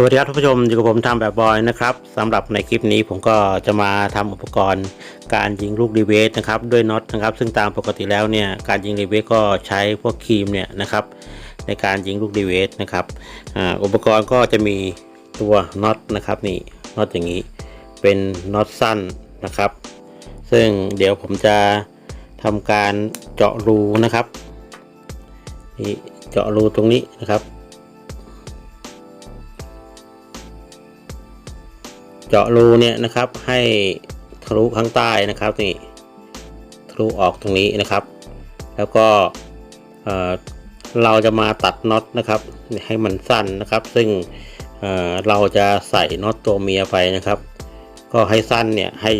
สวัสดีครับท่านผู้ชมอยู่กับผมทำแบบบอยนะครับสำหรับในคลิปนี้ผมก็จะมาทำอุปกรณ์ การยิงลูกรีเวสนะครับด้วยน็อตนะครับ ซึ่งตามปกติแล้วเนี่ยการยิงรีเวสก็ใช้พวกครีมเนี่ยนะครับ ในการยิงลูกรีเวสนะครับอ,อุปกรณ์ก็จะมีตัวน็อตนะครับนี่น็อตอย่างนี้เป็นน็อตสั้นนะครับ ซึ่งเดี๋ยวผมจะทำการเจาะรูนะครับนี่เจาะรูตรงนี้นะครับ เจาะรูเนี่ยนะครับให้ทะลุข้างใต้นะครับนี่ทะลุออกตรงนี้นะครับ แล้วก็เอ่อเราจะมาตัดน็อตนะครับให้มันสั้นนะครับ ซึ่งเเราจะใส่น็อตตัวเมียไปนะครับ ก็ให้สั้นเนี่ยให้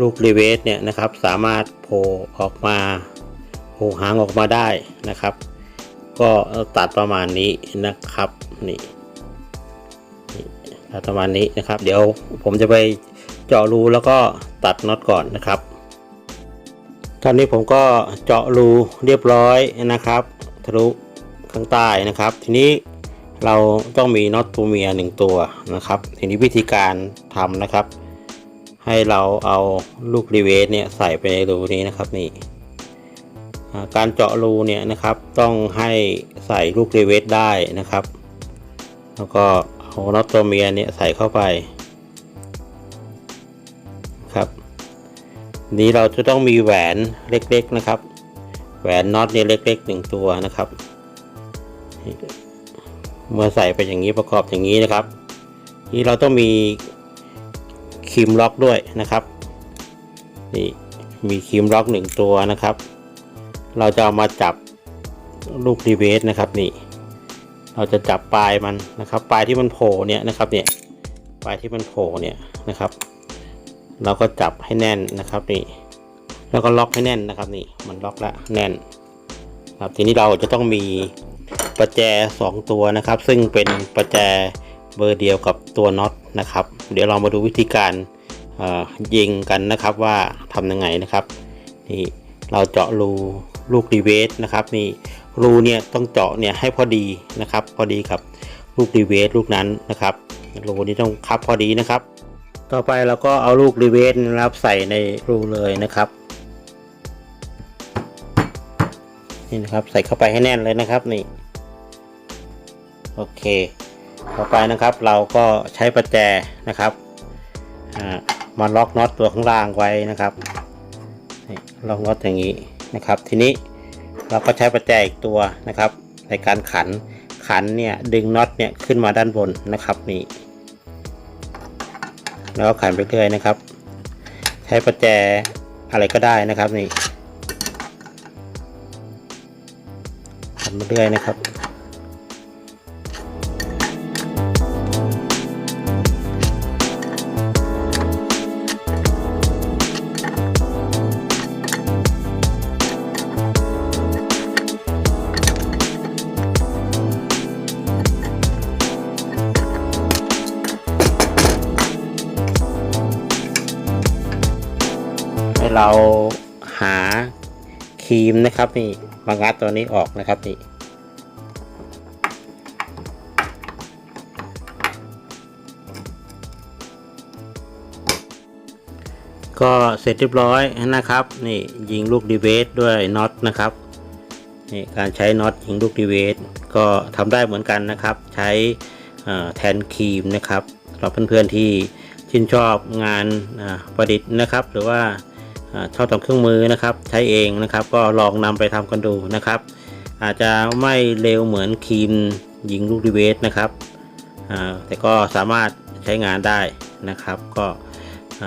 ลูกรีเวสเนี่ยนะครับ สามารถโผล่ออกมาโผล่หางออกมาได้นะครับ ก็ตัดประมาณนี้นะครับนี่ ประมาณนี้นะครับ เดี๋ยวผมจะไปเจาะรูแล้วก็ตัดน็อตก่อนนะครับ ตอนนี้ผมก็เจาะรูเรียบร้อยนะครับทะลุข้างใต้นะครับ ทีนี้เราต้องมีน็อตตัวเมียหนึ่งตัวนะครับ ทีนี้วิธีการทำนะครับ ให้เราเอาลูกรีเวสเนี่ยใส่ไปในรูนี้นะครับนี่การเจาะรูเนี่ยนะครับต้องให้ใส่ลูกรีเวสได้นะครับ แล้วก็ เอาน็อตตัวเมียเนี่ยใส่เข้าไปครับ นี้เราจะต้องมีแหวนเล็กๆนะครับ แหวนน็อตเนี่ยเล็กๆหนึ่งตัวนะครับ เมื่อใส่ไปอย่างนี้ประกอบอย่างนี้นะครับ นี่เราต้องมีคีมล็อกด้วยนะครับนี่มีคีมล็อกหนึ่งตัวนะครับ เราจะเอามาจับลูกรีเวสนะครับนี่ เราจะจับปลายมันนะครับ ปลายที่มันโผล่เนี่ยนะครับเนี่ยปลายที่มันโผล่เนี่ยนะครับ เราก็จับให้แน่นนะครับนี่แล้วก็ล็อกให้แน่นนะครับนี่มันล็อกแล้วแน่นครับทีนี้เราจะต้องมีประแจสองตัวนะครับ ซึ่งเป็นประแจเบอร์เดียวกับตัวน็อตนะครับ เดี๋ยวเรามาดูวิธีการยิงกันนะครับว่าทำยังไงนะครับนี่เราเจาะรูลูกรีเวสนะครับนี่ รูเนี่ยต้องเจาะเนี่ยให้พอดีนะครับ พอดีกับลูกรีเวสลูกนั้นนะครับรูนี้ต้องคับพอดีนะครับ ต่อไปเราก็เอาลูกรีเวสนะครับใส่ในรูเลยนะครับนี่นะครับใส่เข้าไปให้แน่นเลยนะครับนี่โอเค ต่อไปนะครับเราก็ใช้ประแจนะครับมาล็อกน็อตตัวข้างล่างไว้นะครับล็อกน็อตอย่างนี้นะครับ ทีนี้ เราก็ใช้ประแจอีกตัวนะครับ ในการขันขันเนี่ยดึงน็อตเนี่ยขึ้นมาด้านบนนะครับนี่แล้วก็ขันไปเรื่อยนะครับ ใช้ประแจอะไรก็ได้นะครับนี่ขันไปเรื่อยนะครับ ให้เราหาครีมนะครับนี่มางัดตัวนี้ออกนะครับนี่ก็เสร็จเรียบร้อยนะครับ นี่ยิงลูกดีเวสด้วยน็อตนะครับนี่การใช้น็อตยิงลูกดีเวสก็ทำได้เหมือนกันนะครับ ใช้แทนครีมนะครับสำหรับเพื่อนๆที่ชื่นชอบงานประดิษฐ์นะครับ หรือว่า ชอบทำเครื่องมือนะครับ ใช้เองนะครับ ก็ลองนำไปทำกันดูนะครับ อาจจะไม่เร็วเหมือนครีมยิงลูกดีเวสนะครับแต่ก็สามารถใช้งานได้นะครับ ก็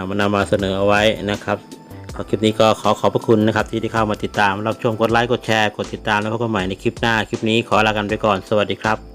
มานำมาเสนอเอาไว้นะครับคลิปนี้ก็ขอขอบพระคุณนะครับที่ได้เข้ามาติดตามรับชมกดไลค์กดแชร์กดติดตามแล้วพบกันใหม่ในคลิปหน้าคลิปนี้ขอลากันไปก่อนสวัสดีครับ